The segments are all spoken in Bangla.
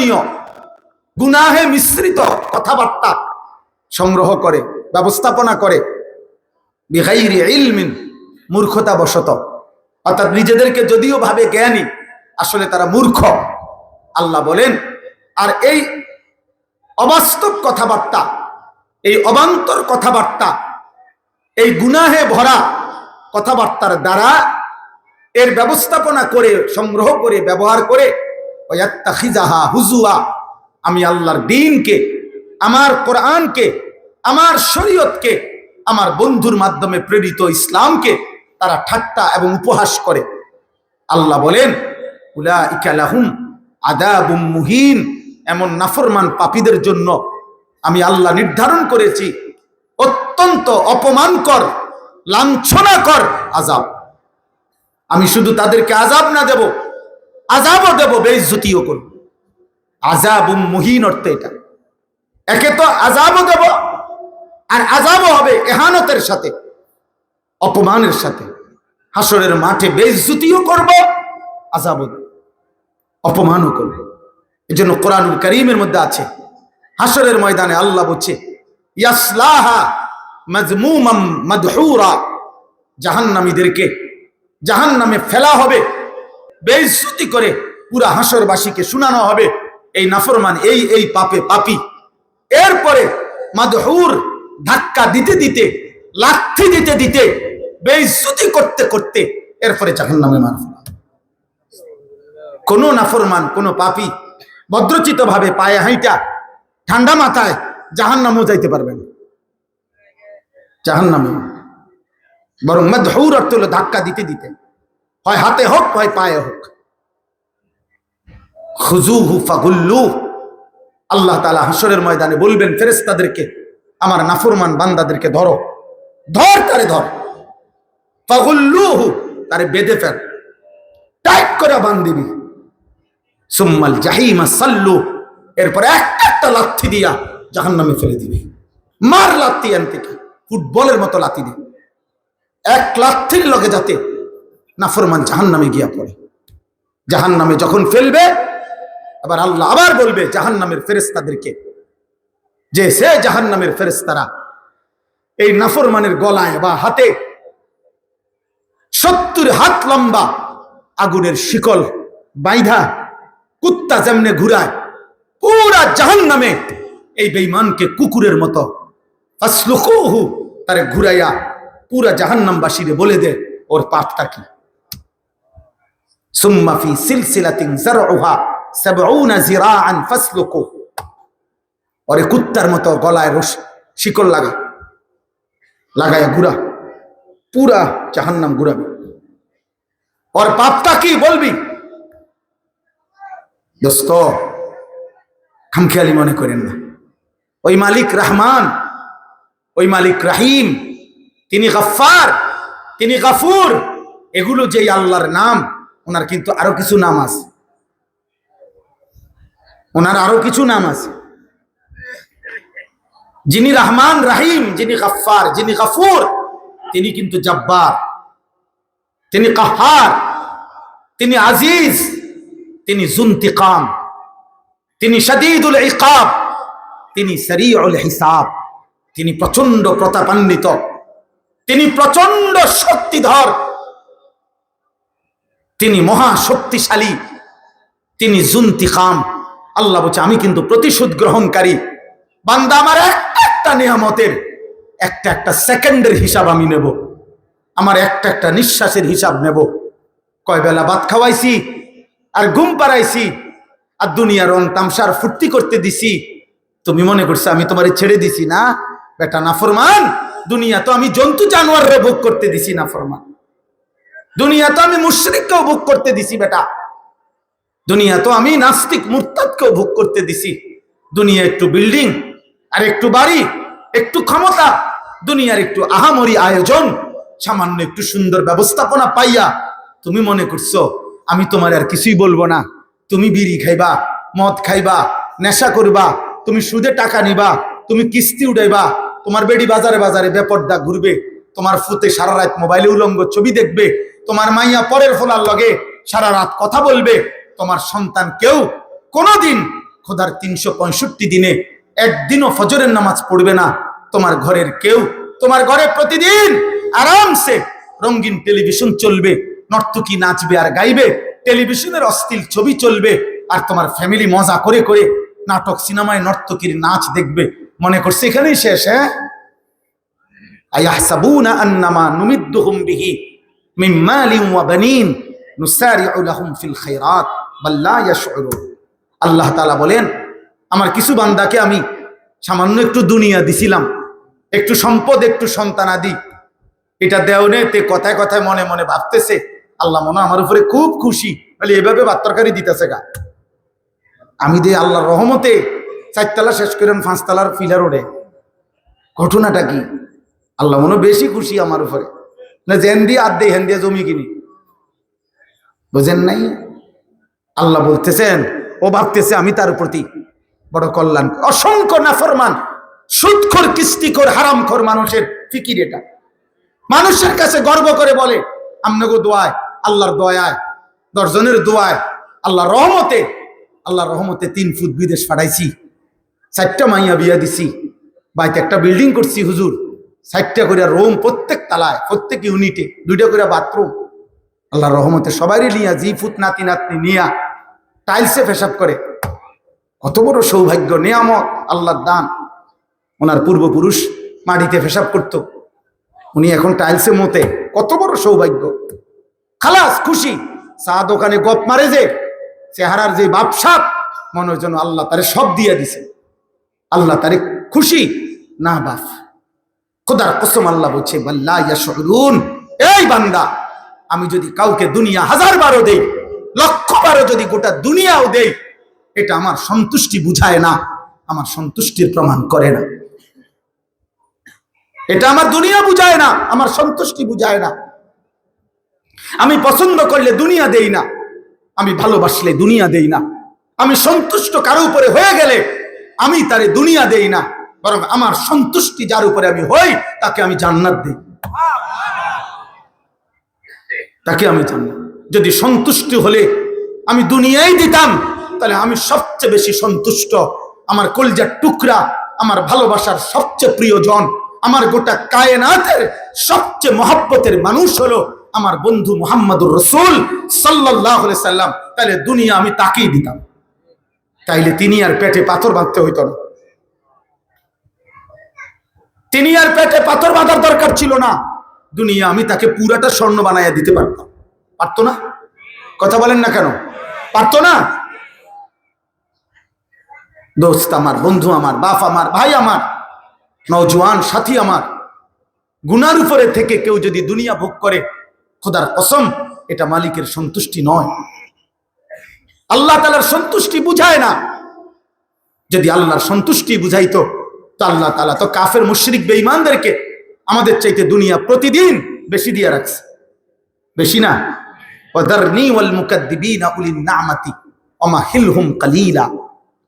অশোচনীয় গুনাহে মিশ্রিত কথাবার্তা সংগ্রহ করে, ব্যবস্থাপনা করে বিহাইরি ইলমিন মূর্খতা বশত অর্থাৎ নিজেদেরকে যদিও ভাবে জ্ঞানী, আসলে তারা মূর্খ। আল্লাহ বলেন, আর এই অবাস্তব কথাবার্তা, এই অবান্তর কথাবার্তা, এই গুনাহে ভরা কথাবার্তার দ্বারা এর ব্যবস্থাপনা করে, সংগ্রহ করে, ব্যবহার করে আমি আল্লাহর দিনকে, আমার কোরআনকে, আমার শরীয়তকে, আমার বন্ধুর মাধ্যমে প্রেরিত ইসলামকে তারা ঠাট্টা এবং উপহাস করে। আল্লাহ বলেন, উলাইকা লাহুম আদাবুম মুহিন। এমন নাফরমান পাপীদের জন্য আমি আল্লাহ নির্ধারণ করেছি, অত্যন্ত অপমানকর, লাঞ্ছনাকর আজাব আমি শুধু তাদেরকে আজাব না দেব আজাবও দেব বেইজ্জতিও করব আজাব মুহিন অর্থে এটা। একে তো আজাবও দেব আর আজাবও হবে এহানতের সাথে, অপমানের সাথে। হাসরের মাঠে বেইজ্জতিও করব আজাবও অপমানও করব। এই জন্য কোরআনুল করিমের মধ্যে আছে, হাসরের ময়দানে আল্লাহ বলছে, ইয়াসলাহা মাজমুমাম মাদহুরা, জাহান্নামীদেরকে, জাহান্নামে ফেলা হবে বেইজ্জতি করে পুরা হাসরবাসীকে শোনানো হবে। এই নাফরমান, এই এই পাপে পাপি। এরপরে মাদহুর ধাক্কা দিতে দিতে, লাঠি দিতে দিতে বেইজ্জতি করতে করতে এরপরে জাহান্নামে হবে। কোনো নাফরমান, কোনো পাপি ভদ্রচিত ভাবে পায়ে হাইটা ঠান্ডা মাথায় জাহান নামও যাইতে পারবে না। জাহান নামে বরং মধুর অর্থ হলো ধাক্কা দিতে দিতে। হয় হাতে হোক, হয় পায়ে হোক। খুজুহু ফাগুল্লু। আল্লাহ তালা হাসরের ময়দানে বলবেন ফেরেস্তাদেরকে আমার নাফরমান বান্দাদেরকে ধরো। ধর তারে ধর। ফাগুল্লুহু, তারে বেঁধে ফেল। টাইট করে বান্দিবি সুম্মাল জাহিমা সাল্লু। এরপর একটা একটা লাথি দিয়া জাহান নামে ফেলে দিবি। মার লাথি আন থেকে ফুটবলের মতো লাথি দিবে এক লাথির লগে যাতে নাফরমান জাহান নামে গিয়া পড়ে। জাহান নামে যখন ফেলবে, আবার আল্লাহ আবার বলবে জাহান নামের ফেরেস্তাদেরকে যে, সে জাহান নামের ফেরেস্তারা এই নাফরমানের গলায় বা হাতে সত্তর হাত লম্বা আগুনের শিকল বাইধা কুত্তা যেমনে ঘুরায়, পুরা জাহান নামে এই বেইমানকে কুকুরের মতো তারে ঘুরাইয়া পুরা জাহান্নামবাসীরে বলে দে, ওর পাপটা কি? সুম্মা ফি সিলসিলাতিন যারউহা 70 জিরাআন ফাসলুকু। ওরে কুত্তার মতো গলায় রস শিকল লাগা পুরা ওর পাপটা কি বলবি? দোস্ত, খামখেয়ালি মনে করেন না। ওই মালিক রহমান, ওই মালিক রাহিম, তিনি গফার তিনি গাফুর, এগুলো যেই আল্লাহর নাম ওনার কিন্তু আরও কিছু নাম আছে। ওনার আরও কিছু নাম আছে। যিনি রহমান রাহিম, যিনি গফার যিনি গাফুর, তিনি কিন্তু জব্বার, তিনি কাহার, তিনি আজিজ, তিনি জুন্তিকাম, তিনি শদীদুল ইকাব, তিনি সরিউল হিসাব, তিনি প্রচণ্ড প্রতাপান্বিত, তিনি প্রচণ্ড শক্তিধর। তিনি মহা শক্তিশালী, তিনি জুন্তিকাম। আল্লাহ বলছে, আমি কিন্তু প্রতিশোধ গ্রহণকারী। বান্দা আমার একটা একটা নিয়ামতের, একটা একটা সেকেন্ডের হিসাব আমি নেব। আমার একটা একটা নিঃশ্বাসের হিসাব নেব। কয় বেলা ভাত খাওয়াইছি আর ঘুম পাড়াইছি আর দুনিয়া রং তামসার ফুর্তি করতে দিছি। তুমি মনে করছ, আমি তোমারে ছেড়ে দিছি না? বেটা, নাফরমান। দুনিয়া তো আমি জন্তু জানোয়াররে ভোগ করতে দিছি, নাফরমান। দুনিয়া তো আমি মুশ্রিককেও ভোগ করতে দিছি, বেটা। দুনিয়া তো আমি নাস্তিক, মুরতাদকেও ভোগ করতে দিছি। দুনিয়া একটু বিল্ডিং আর একটু বাড়ি, একটু ক্ষমতা, দুনিয়ার একটু আহামরি আয়োজন, সামান্য একটু সুন্দর ব্যবস্থাপনা পাইয়া, তুমি মনে করছ, আমি তোমার আর কিছুই বলব না। তুমি বিড়ি খাইবা, মদ খাইবা, নেশা করবা, তুমি সুদে টাকা নিবা, তুমি কিস্তি উঠাইবা, তোমার বেডি বাজারে বাজারে বেপর্দা ঘুরবে, তোমার ফুতে সারা রাত মোবাইলে উলঙ্গ ছবি দেখবে তোমার মাইয়া পরের ফোলার লগে সারা রাত কথা বলবে, তোমার সন্তান কেউ কোনোদিন খোদার তিনশো পঁয়ষট্টি দিনে একদিনও ফজরের নামাজ পড়বে না। তোমার ঘরের কেউ, তোমার ঘরে প্রতিদিন আরামসে রঙিন টেলিভিশন চলবে, নর্তকী নাচবে আর গাইবে, টেলিভিশনের অস্থির ছবি চলবে, আর তোমার ফ্যামিলি মজা করে করে নাটক সিনেমায় নর্তকীর নাচ দেখবে। মনে করছে এখানেই শেষ হ্যাঁ? আয়াহসাবুনা আন্নামা নুমিদ্দুহুম বিহি। মিন ওয়া বানিন, নুসারিউ লাহুম ফিল খায়রাত, বাল লা ইয়াশউরুন। আল্লাহ বলেন, আমার কিছু বান্দাকে আমি সামান্য একটু দুনিয়া দিছিলাম, একটু সম্পদ, একটু সন্তান সন্তানাদি এটা দেওনে তে কথায় কথায় মনে মনে ভাবতেছে, আল্লাহ মনে আমার উপরে খুব খুশি, বলে এভাবে বাত্তরকারি দিতেছে গা। আমি দিয়ে আল্লাহর রহমতে চারতলা শেষ করেন, পাঁচতলার ফিলার ওড়ে। ঘটনাটা কি? আল্লাহ মনে বেশি খুশি আমার উপরে। না জেন দিয়ে আর হেন দিয়ে জমি কিনি। বুঝেন নাই? আল্লাহ বলতেছেন, ও ভাবতেছে আমি তার প্রতি বড় কল্যাণ অসংখ্য নাফরমান, সুৎখর কিস্তিখোর, হারামখোর মানুষের ফিকির এটা। মানুষের কাছে গর্ব করে বলে আমনগো দোয়ায়, আল্লাহর দয়ায়, দশজনের দোয়ায়, আল্লাহর রহমতে আল্লাহর রহমতে তিন ফুট বিদেশ পাঠাইছি চারটা মাইয়া বিয়া দিছি, বাড়িতে একটা বিল্ডিং করছি, হুজুর। ষাটটা করে রুম প্রত্যেক তালায়, প্রত্যেক ইউনিটে দুইটা করে বাথরুম আল্লাহর রহমতে সবারই নিয়া, জি ফুট নাতি নাতনি নিয়া টাইলসে পেশাব করে। কত বড় সৌভাগ্য, নিয়ামত, আল্লাহর দান। ওনার পূর্বপুরুষ মাটিতে পেশাব করত। উনি এখন টাইলসে মতে। কত বড় সৌভাগ্য। খালাস, খুশি। চা দোকানে গপ মারে যে, চেহারার যে বাপসাপ, মনে হয় যেন আল্লাহ তারে সব দিয়ে দিছে। আল্লাহ তারে খুশি, না বাপ। খোদার কসম আল্লাহ বলছে এই বান্দা, আমি যদি কাউকে দুনিয়া হাজার বারো দেই, লক্ষ বারো যদি গোটা দুনিয়াও দেই, এটা আমার সন্তুষ্টি বুঝায় না, আমার সন্তুষ্টির প্রমাণ করে না। এটা আমার দুনিয়া বুঝায় না, আমার সন্তুষ্টি বুঝায় না। আমি পছন্দ করলে দুনিয়া দেই না, আমি ভালোবাসলে দুনিয়া দেই না। আমি সন্তুষ্ট কারও উপরে হয়ে গেলে, আমি তারে দুনিয়া দেই না। বরং আমার সন্তুষ্টি যার উপরে আমি হই, তাকে আমি জান্নাত দিই। তাকে আমি জান্নাত। যদি সন্তুষ্টি হলে আমি দুনিয়াই দিতাম, তাহলে আমি সবচেয়ে বেশি সন্তুষ্ট। আমার কলজার টুকরা, আমার ভালোবাসার সবচেয়ে প্রিয়জন, আমার গোটা কায়নাতের সবচেয়ে মহাব্বতের মানুষ হলো আমার বন্ধু মোহাম্মদুর রসুল সাল্লাহ সাল্লাম। তাহলে দুনিয়া আমি তাকেই দিতাম। তাইলে তিনি আর পেটে পাথর বাঁধতে হইতো না। তিনি আর পেটে পাথর বাঁধার দরকার ছিল না। দুনিয়া আমি তাকে পুরাটা স্বর্ণ বানাইয়া দিতে পারতাম। পারতো না? কথা বলেন না কেন? পারতো না? দোস্ত আমার, বন্ধু আমার, বাপ আমার, ভাই আমার, নওজোয়ান সাথী আমার, গুনার উপরে থেকে কেউ যদি দুনিয়া ভোগ করে, খোদার কসম, এটা মালিকের সন্তুষ্টি নয়। আল্লাহ তালার সন্তুষ্টি বুঝায় না। যদি আল্লাহর সন্তুষ্টি বুঝাইতো তো আল্লাহ তালা তো কাফের, মুশরিক, বেঈমানদেরকে আমাদের চাইতে দুনিয়া প্রতিদিন বেশি দিয়ে রাখছে। বেশি না।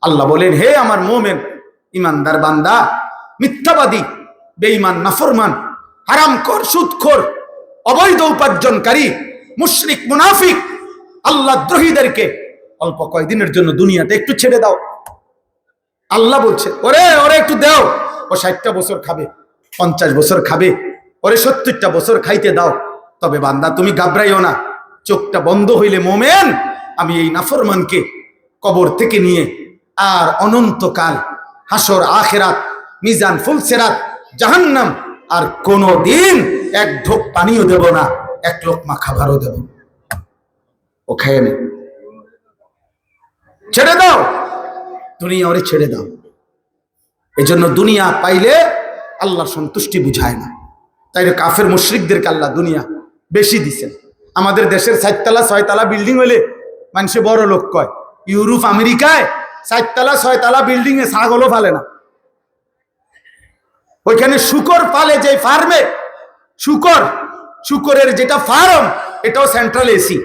আল্লাহ বলেন, হে আমার মোমেন ইমানদার বান্দা, মিথ্যাবাদী, বেঈমান, নাফরমান, হারামখোর, সুদখোর, অবৈধ উপার্জনকারী, মুশরিক, মুনাফিক, আল্লাহ দ্রোহীদেরকে অল্প কয়েকদিনের জন্য দুনিয়াটা একটু ছেড়ে দাও। আল্লাহ বলছে, ওরে ওরে একটু দাও। ও ষাটটা বছর খাবে, পঞ্চাশ বছর খাবে, ওরে সত্তরটা বছর খাইতে দাও। তবে বান্দা, তুমি গাবড়াইও না। চোখটা বন্ধ হইলে মোমেন, আমি এই নাফরমানকে কবর থেকে নিয়ে আর অনন্তকাল হাসর, আখেরাত, মিজান, ফুলসেরাত, জাহান্নাম আর কোনো দিন এক ঢোক পানিও দেব না, এক লোকমা খাবারও দেব ও খেয়ে নে। ছেড়ে দাও। দুনিয়া ওরে ছেড়ে দাও। এই জন্য দুনিয়া পাইলে আল্লাহ সন্তুষ্টি বুঝায় না। তাই কাফের মুশ্রিকদেরকে আল্লাহ দুনিয়া বেশি দিছেন। আমাদের দেশের চারতলা, ছয়তলা বিল্ডিং হলে মানুষে বড় লোক কয়, ইউরোপ, আমেরিকায় চারতলা, ছয়তলা বিল্ডিং এ ছাগলও ফালে না। ওইখানে শুকর পালে যে ফার্মে, শুকর, শুকরের যেটা ফার্ম, এটাও সেন্ট্রাল এসি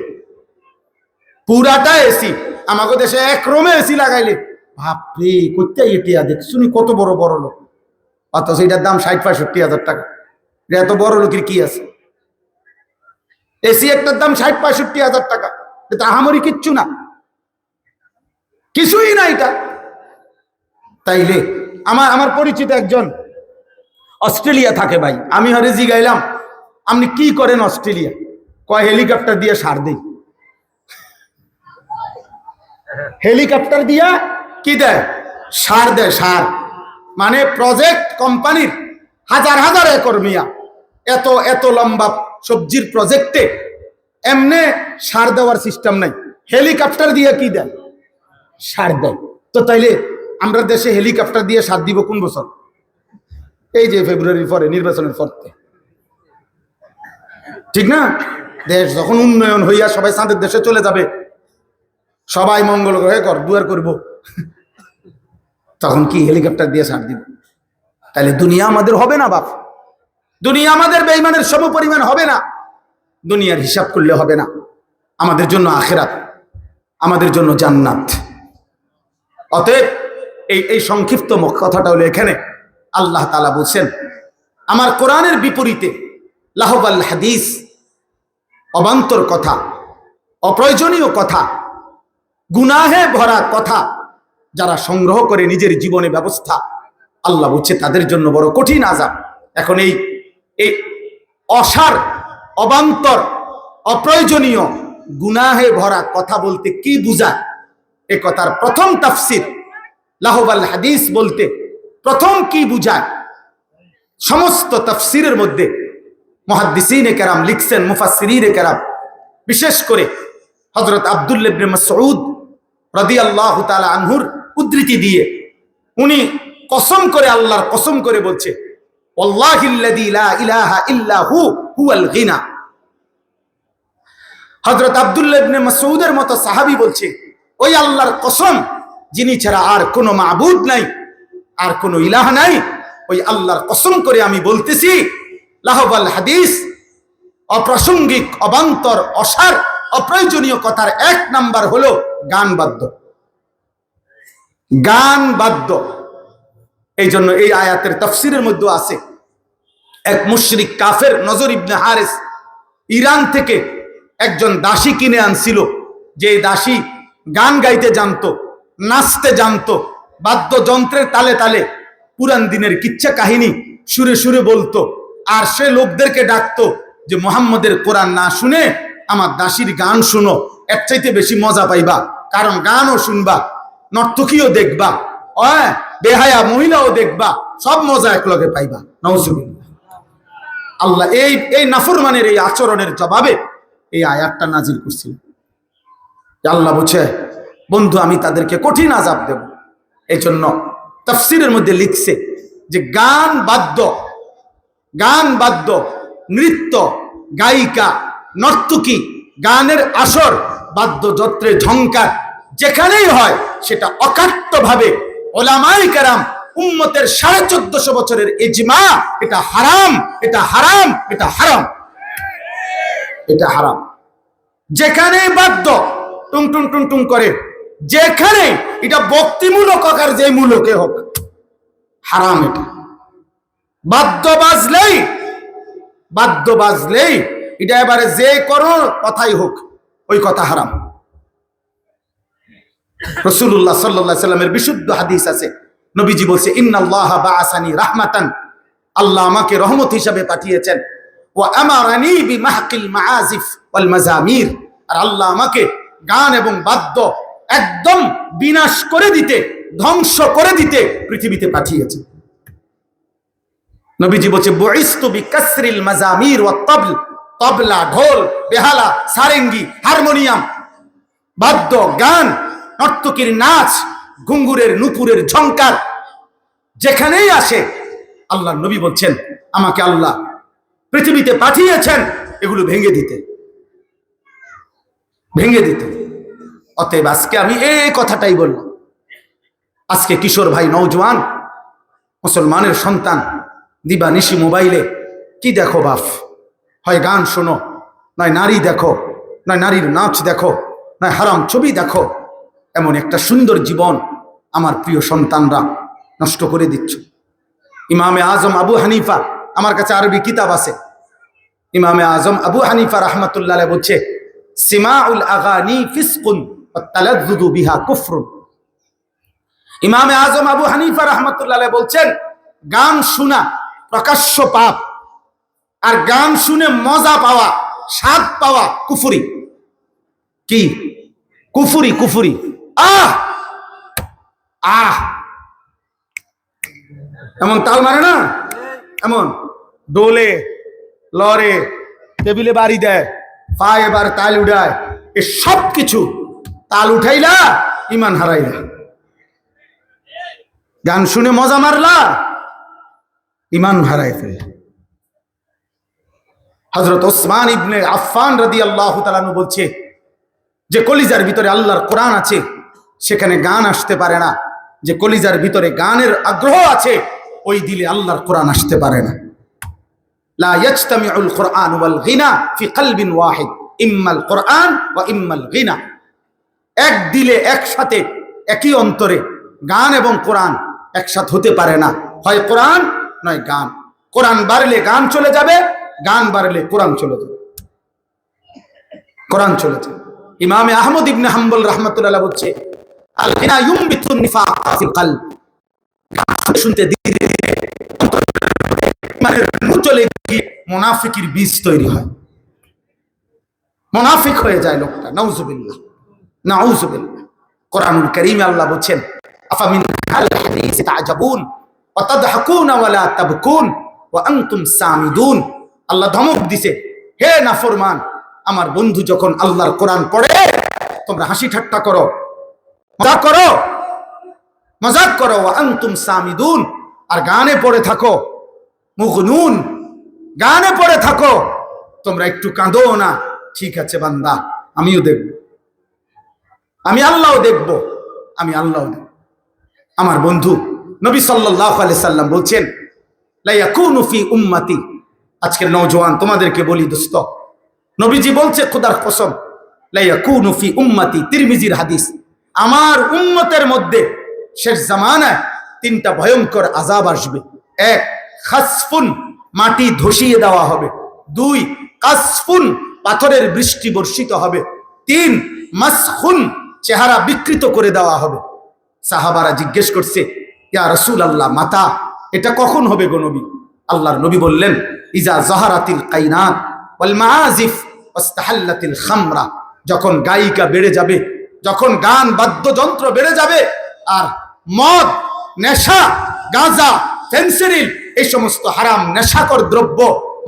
পুরাটা এসি আমাকে দেশে এক রোমে এসি লাগাইলে বাপরে করতে এটিয়া দেখ, শুনি কত বড় বড় লোক। অথচ এটার দাম ষাট, পঁয়ষট্টি হাজার টাকা। এটা এত বড় লোকের কি আছে? এসি একটার দাম ষাট, পঁয়ষট্টি হাজার টাকা। এটা আহামরি কিচ্ছু না। কিছুই না এটা। তাইলে আমার আমার পরিচিত একজন অস্ট্রেলিয়া থাকে ভাই। আমি হরে জিগাইলাম, আপনি কি করেন অস্ট্রেলিয়া? কয়, হেলিকপ্টার দিয়ে সার দেই। হেলিকপ্টার দিয়া কি দেয়? সার দেয়, সার। মানে প্রজেক্ট কোম্পানির হাজার হাজার একর মিয়া। এত এত লম্বা সবজির প্রজেক্টে এমনে সার দেওয়ার সিস্টেম নাই। হেলিকপ্টার দিয়ে কি দেয়? সার দেয়। তো তাইলে আমরা দেশে হেলিকপ্টার দিয়ে সার দিব কোন বছর? এই যে ফেব্রুয়ারির পরে, নির্বাচনের পরতে ঠিক না? দেশ যখন উন্নয়ন হইয়া সবাই চাঁদের দেশে চলে যাবে, সবাই মঙ্গল গ্রহে ঘর দুয়ার করব। তখন কি হেলিকপ্টার দিয়ে সার দিব? তাহলে দুনিয়া আমাদের হবে না, বাপ। দুনিয়া আমাদের বেইমানের সম পরিমাণ হবে না। দুনিয়ার হিসাব করলে হবে না। আমাদের জন্য আখেরাত, আমাদের জন্য জান্নাত। অতএব এই এই সংক্ষিপ্ত কথাটা হলো এখানে। আল্লাহ তালা বলছেন, আমার কোরআনের বিপরীতে লাহবাল হাদিস অবান্তর কথা, অপ্রয়োজনীয় কথা, গুনাহে ভরা কথা যারা সংগ্রহ করে নিজের জীবনে ব্যবস্থা, আল্লাহ বুঝছে তাদের জন্য বড় কঠিন আজাব এখন এই এই অসার, অবান্তর, অপ্রয়োজনীয় গুনাহে ভরা কথা বলতে কি বুঝায়? এ কথার প্রথম তাফসির লাহবাল হাদিস বলতে প্রথম কি বুঝায়? সমস্ত তাফসিরের মধ্যে মহাদ্দিসিনে কেরাম লিখছেন মুফাসসিরিনে কেরাম। বিশেষ করে হযরত আব্দুল্লাহ ইবনে মাসউদ রাদিয়াল্লাহু তাআলা আনহুর উদ্ধৃতি দিয়ে উনি কসম করে আল্লাহর কসম করে বলছে, ওয়াল্লাহিল্লাযী লা ইলাহা ইল্লা হু, হুয়াল গিনা। হযরত আব্দুল্লাহ ইবনে মতো সাহাবী বলছে, ওই আল্লাহর কসম, যিনি ছাড়া আর কোনো মাবুদ নাই, আর কোনো ইলাহ নাই, ওই আল্লাহর কসম করে আমি বলতেছি লাহবাল হাদিস অপ্রাসঙ্গিক, অবান্তর, অসার অপ্রয়োজনীয় কথার এক নাম্বার হলো গান বাদ্য। গান বাদ্য। এই জন্য এই আয়াতের তফসিরের মধ্যে আছে, এক মুশরিক কাফের নজর ইবনে হারেস ইরান থেকে একজন দাসী কিনে আনছিল, যে দাসী গান গাইতে জানতো, নাচতে জানতো, বাদ্যযন্ত্রের তালে তালে পুরান দিনের কিচ্ছা কাহিনী সুরে সুরে বলতো, আর সে লোকদেরকে ডাকতো যে মোহাম্মদের কোরআন না শুনে আমার দাসীর গান শুনো, এর চাইতে বেশি মজা পাইবা। কারণ গানও শুনবা, নর্তকীও দেখবা বেহায়া মহিলাও দেখবা, সব মজা একলগে পাইবা। নওজুবিল্লাহ আল্লাহ এই এই নাফরমানের এই আচরণের জবাবে এই আয়াতটা নাজিল করছিল। আল্লাহ বুঝে বন্ধু, আমি তাদেরকে কঠিন আজাব দেব। এই জন্য তফসিরের মধ্যে লিখছে যে, গান বাদ্য গান বাদ্য, নৃত্য, গায়িকা নর্তকী, গানের আসর, বাদ্যযন্ত্রের ঝঙ্কার যেখানেই হয় সেটা অকাট্যভাবে ওলামাই কারাম উম্মতের সাড়ে চোদ্দশো বছরের এজমা এটা হারাম এটা হারাম এটা হারাম। এটা হারাম। যেখানে বাদ্য টুং টুং টুং টুং করে যেখানে এটা ভক্তিমূলক আকার যে মূলকে হোক, হারাম এটা। বাদ্য বাজলেই বাদ্য বাজলেই এটা এবারে যে করো কথাই হোক, ওই কথা হারাম। রসুল্লাহ সাল্লাহ সাল্লামের বিশুদ্ধ হাদিস আছে। নবীজি বলছে, ইন্নাল্লাহ বাআসানি রাহমাতান। আল্লাহ আমাকে রহমত হিসাবে পাঠিয়েছেন। ও আর আল্লাহ আমাকে গান এবং বাদ্য একদম বিনাশ করে দিতে, ধ্বংস করে দিতে পৃথিবীতে পাঠিয়েছে। নবীজি বলছে, বইস্তু বিকাসরিল মাজামির ওয়া তবলা, ঢোল, বেহালা, সারেঙ্গি, হারমোনিয়াম, বাদ্য, গান, নর্তকীর নাচ, ঘুঙ্গুরের, নুপুরের ঝংকার, যেখানেই আসে, আল্লাহ নবী বলছেন, আমাকে আল্লাহ পৃথিবীতে পাঠিয়েছেন, এগুলো ভেঙে দিতে। ভেঙে দিতে। অতএব আজকে আমি এই কথাটাই বললাম। আজকে কিশোর ভাই নৌজওয়ান মুসলমানের সন্তান, দিবা নিশি মোবাইলে, কি দেখো বাপ হয় গান শোনো, নয় নারী দেখো, নয় নারীর নাচ দেখো, নয় হারাম ছবি দেখো, এমন একটা সুন্দর জীবন আমার প্রিয় সন্তানরা নষ্ট করে দিচ্ছ। ইমামে আজম আবু হানিফা, আমার কাছে আরবি কিতাব আছে। ইমামে আজম আবু হানিফা রহমতুল্লাহ বলছে, সিমাউল আগানি ফিসকুন ইমামে আজম আবু হানিফা রহমতুল্লাহ বলছেন, গান শোনা প্রকাশ্য পাপ আর গান শুনে মজা পাওয়া, স্বাদ পাওয়া কুফুরি। কি? কুফুরি কুফুরি। আহ! আহ! এমন তাল মারে না? এমন। ডোলে লরে, টেবিলে বাড়ি দেয়, পায়ে এবার তাল উঠায় এ সব কিছু তাল উঠাইলা, ইমান হারাইলা। গান শুনে মজা মারলা, ইমান হারাই ফেললা। হজরত ওসমান ইবনে আফফান রাদি আল্লাহ তালানু বলছে যে কলিজার ভিতরে আল্লাহর কোরআন আছে, সেখানে গান আসতে পারে না। যে কলিজার ভিতরে গানের আগ্রহ আছে, ওই দিলে আল্লাহর কোরআন আসতে পারে না। লা কোরআন ওয়াল ফি ইম্মাল কোরআন এক দিলে একসাথে, একই অন্তরে গান এবং হতে পারে না। হয় কোরআন নয় গান। কোরআন বাড়লে গান চলে যাবে গান বাড়লে কোরআন চলে যাবে কোরআন চলে যাবে ইমামে আহমদ ইবনে হাম্বল রহমতুল্লাহ বলছে তৈরি হয়। যায় আল্লাহ সামিদুন। আল্লাহ ধমক দিছে, হে নাফরমান, আমার বন্ধু যখন আল্লাহর কোরআন পড়ে, তোমরা হাসি ঠাট্টা করো, মজা করো, মজাক করো আনতুম সামিদুন আর গানে পড়ে থাকো, মুগনুন, গানে পড়ে থাকো, তোমরা একটু কাঁদো না, ঠিক আছে বান্দা, আমিও দেখব, আমি আল্লাহও দেখব, আমি আল্লাহও দেখব আমার বন্ধু নবী সাল্লাল্লাহু আলাইহি সাল্লাম বলছেন, লা ইয়াকুনু ফি উম্মতি আজকের নওজোয়ান, তোমাদেরকে বলি দোস্ত, নবীজি বলছে, খোদার কসম লা ইয়াকুনু ফি উম্মতি তিরমিজির হাদিস। আমার উম্মতের মধ্যে শেষ জামানায় তিনটা ভয়ঙ্কর আজাব আসবে। এক, খাসফুন, মাটি ধসিয়ে দেওয়া হবে। দুই, কাসফুন, পাথরের বৃষ্টি বর্ষিত হবে। তিন, মাসখুন, চেহারা বিকৃত করে দেওয়া হবে। সাহাবারা জিজ্ঞেস করছে, ইয়া রসুল আল্লাহ মাতা, এটা কখন হবে গো নবী? আল্লাহর নবী বললেন, ইজা জাহারাতিল কাইনাত ওয়াল মাআজিফ খামরা। যখন গায়িকা বেড়ে যাবে, যখন গান বাদ্যযন্ত্র বেড়ে যাবে, আর মদ, নেশা, গাঁজা ফেন্সিডিল এই সমস্ত হারাম নেশাকর দ্রব্য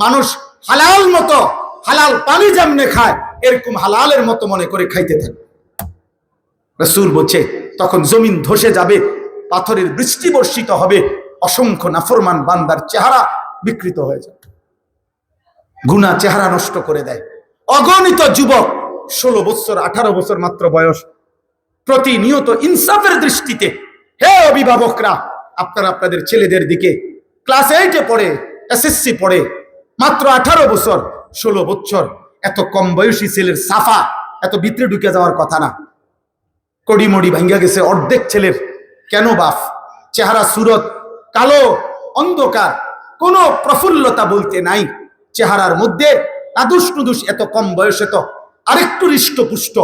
মানুষ হালাল মতো, হালাল পানি যেমনে খায়, এরকম হালালের মতো মনে করে খাইতে থাকে। রসুল বলছে, তখন জমিন ধসে যাবে, পাথরের বৃষ্টি বর্ষিত হবে অসংখ্য নাফরমান বান্দার চেহারা বিকৃত হয়ে যাবে গুনা চেহারা নষ্ট করে দেয়। অগণিত যুবক, ষোলো বছর, আঠারো বছর মাত্র বয়স, প্রতিনিয়ত ইনসাফের দৃষ্টিতে, হে অভিভাবকরা, আপনারা আপনাদের ছেলেদের দিকে ক্লাস এইটে পড়ে এসএসসি পড়ে, মাত্র আঠারো বছর, ষোলো বছর, এত কম বয়সী ছেলের সাফা, এত ভিতরে ঢুকে যাওয়ার কথা না। কড়িমড়ি ভাঙ্গা গেছে অর্ধেক ছেলের। কেন বাফ চেহারা, সুরত কালো অন্ধকার, কোনো প্রফুল্লতা বলতে নাই। চেহারার মধ্যে আদুস নুদুস এত কম বয়সে তো আরেকটু হৃষ্টপুষ্ট,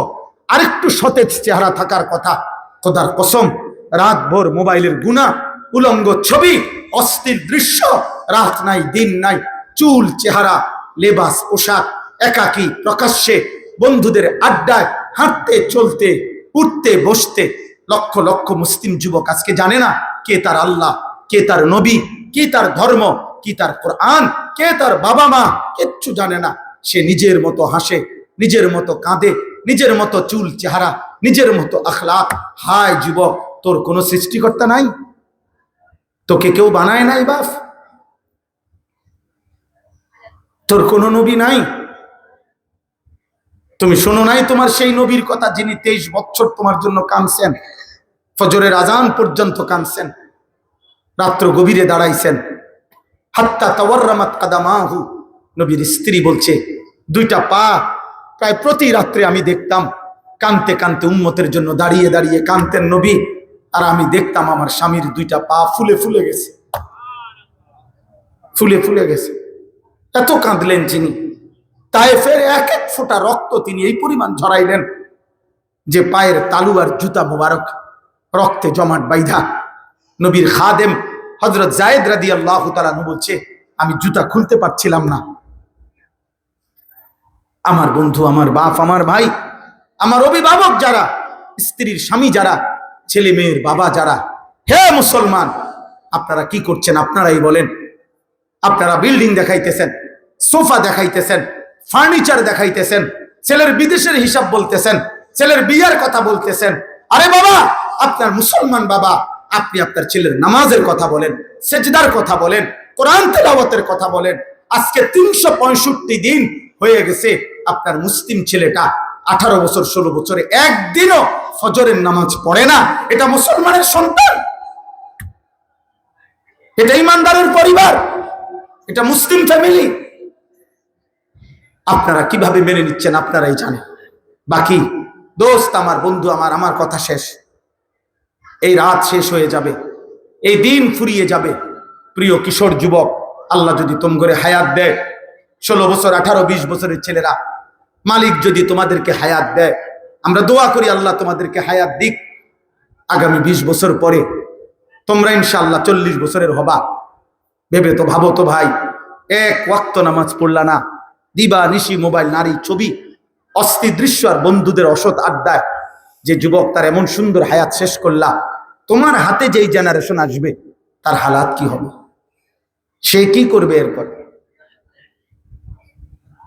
আরেকটু সতেজ চেহারা থাকার কথা। খোদার কসম রাত ভোর মোবাইলের গুণা, উলঙ্গ ছবি, অস্থির দৃশ্য, রাত নাই, দিন নাই, চুল, চেহারা, লেবাস, পোশাক, একাকী, প্রকাশ্যে, বন্ধুদের আড্ডায়, হাঁটতে, চলতে, উঠতে, বসতে, লক্ষ লক্ষ মুসলিম যুবক আজকে জানে না কে তার আল্লাহ। কে তার নবী, কি তার ধর্ম, কি তার কোরআন, কে তার বাবা মা, কিচ্ছু জানে না। সে নিজের মতো হাসে, নিজের মতো কাঁদে, নিজের মতো চুল চেহারা, নিজের মতো আখলাক হায় যুবক, তোর কোনো সৃষ্টিকর্তা নাই? তোকে কেউ বানায় নাই বাপ? তোর কোনো নবী নাই? তুমি শোনো নাই তোমার সেই নবীর কথা যিনি তেইশ বছর তোমার জন্য কানছেন ফজরের আজান পর্যন্ত কানছেন রাত্র গভীরে দাঁড়াইছেন। হাত্তা তাওয়ার্রামাত কাদামাহু। নবীর স্ত্রী বলছে, দুইটা পা প্রায় প্রতি রাত্রে আমি দেখতাম। কানতে কানতে উম্মতের জন্য দাঁড়িয়ে দাঁড়িয়ে কানতেন নবী। আর আমি দেখতাম আমার স্বামীর দুইটা পা ফুলে ফুলে গেছে। ফুলে ফুলে গেছে। এত কাঁদলেন যিনি। তাই তায়েফের এক এক ফোঁটা রক্ত তিনি এই পরিমাণ ঝরাইলেন যে পায়ের তালু আর জুতা মোবারক রক্তে জমাট বাইধা নবীর খাদেম হজরত জায়েদ রাদি আল্লাহ বলছে, আমি জুতা খুলতে পারছিলাম না। আমার বন্ধু, আমার বাপ, আমার ভাই, আমার অভিভাবক যারা, স্ত্রীর স্বামী যারা, ছেলে মেয়ের বাবা যারা, হে মুসলমান, আপনারা কি করছেন? আপনারাই বলেন। আপনারা বিল্ডিং দেখাইতেছেন, সোফা দেখাইতেছেন, ফার্নিচার দেখাইতেছেন, ছেলের বিদেশের হিসাব বলতেছেন, ছেলের বিয়ার কথা বলতেছেন। আরে বাবা, আপনার মুসলমান বাবা আপনি আপনার ছেলের নামাজের কথা বলেন, সেজদার কথা বলেন, কোরআন তেলাওয়াতের কথা বলেন, আজকে তিনশো পঁয়ষট্টি দিন হয়ে গেছে আপনার মুসলিম ছেলেটা আঠারো বছর, ষোলো বছরে একদিনও ফজরের নামাজ পড়ে না। এটা মুসলমানের সন্তান। এটা ইমানদারের পরিবার। এটা মুসলিম ফ্যামিলি। আপনারা কীভাবে মেনে নিচ্ছেন আপনারাই জানেন। বাকি দোস্ত আমার, বন্ধু আমার আমার কথা শেষ। এই রাত শেষ হয়ে যাবে। এই দিন ফুরিয়ে যাবে। প্রিয় কিশোর যুবক, আল্লাহ যদি তোম করে হায়াত দেয়, ষোলো বছর, আঠারো, বিশ বছরের ছেলেরা, মালিক যদি তোমাদেরকে হায়াত দেয়, আমরা দোয়া করি আল্লাহ তোমাদেরকে হায়াত দিক। আগামী বিশ বছর পরে তোমরা ইনশাল্লাহ চল্লিশ বছরের হবা। ভেবে তো ভাবো তো ভাই, এক ওয়াক্ত নামাজ পড়লা না। দিবা, নিশি, মোবাইল, নারী, ছবি, অস্থি দৃশ্য আর বন্ধুদের অসৎ আড্ডায় যে যুবক তার এমন সুন্দর হায়াত শেষ করলা, তোমার হাতে যেই জেনারেশন আসবে, তার হালাত কি হবে? সে কি করবে এরপর?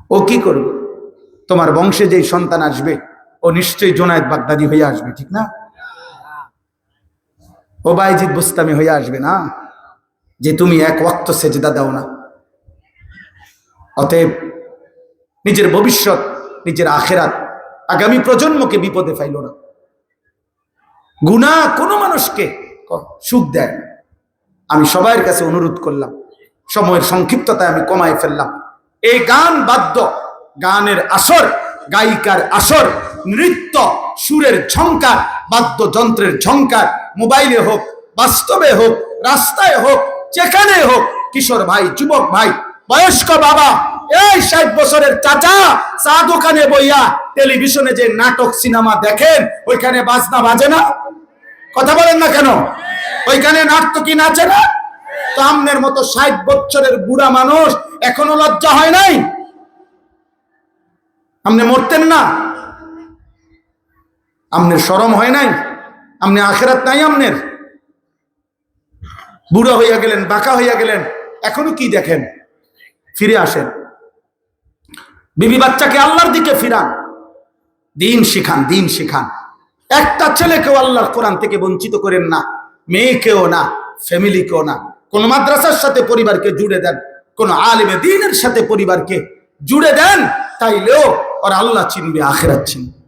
ও কি করবে? তোমার বংশে যেই সন্তান আসবে, ও নিশ্চয়ই জোনায়দ বাগদাদি হয়ে আসবে, ঠিক না? ও বাইজিদ বুস্তামি হয়ে আসবে না? যে তুমি এক ওয়াক্ত সেজদা দাও না। অতএব নিজের ভবিষ্যৎ, নিজের আখেরাত আগামী প্রজন্মকে বিপদে ফাইল না। গুণা কোনো মানুষকে সুখ দেয় না। আমি সবাইয়ের কাছে অনুরোধ করলাম, সময়ের সংক্ষিপ্ততায় আমি কমায় ফেললাম এই গান বাদ্য, গানের আসর, গায়িকার আসর, নৃত্য, সুরের ঝঙ্কার বাদ্যযন্ত্রের ঝঙ্কার মোবাইলে হোক, বাস্তবে হোক, রাস্তায় হোক, যেখানে হোক, কিশোর ভাই, যুবক ভাই, বয়স্ক বাবা, এই ষাট বছরের চাচা, চা দোকানে বইয়া টেলিভিশনে যে নাটক, সিনেমা দেখেন, ওইখানে বাজনা বাজে না কথা বলেন না কেন? ওইখানে কি নাচে না? তো আমনের মতো ষাট বছরের বুড়া মানুষ এখনও লজ্জা হয় নাই? আপনি মরতেন না? আমনের সরম হয় নাই? আপনি আখেরাত নাই আমনের? বুড়া হইয়া গেলেন, বাঁকা হইয়া গেলেন, এখনও কি দেখেন? ফিরে আসেন। বিবি বাচ্চাকে আল্লাহর দিকে ফিরান। দিন শিখান দিন শিখান। একটা ছেলেকেও আল্লাহর কোরআন থেকে বঞ্চিত করেন না, মেয়েকেও না, ফ্যামিলিকেও না। কোন মাদ্রাসার সাথে পরিবারকে জুড়ে দেন, কোন আলিমে দিনের সাথে পরিবারকে জুড়ে দেন, তাইলেও ওরা আল্লাহ চিনবে, আখেরাত চিনবে।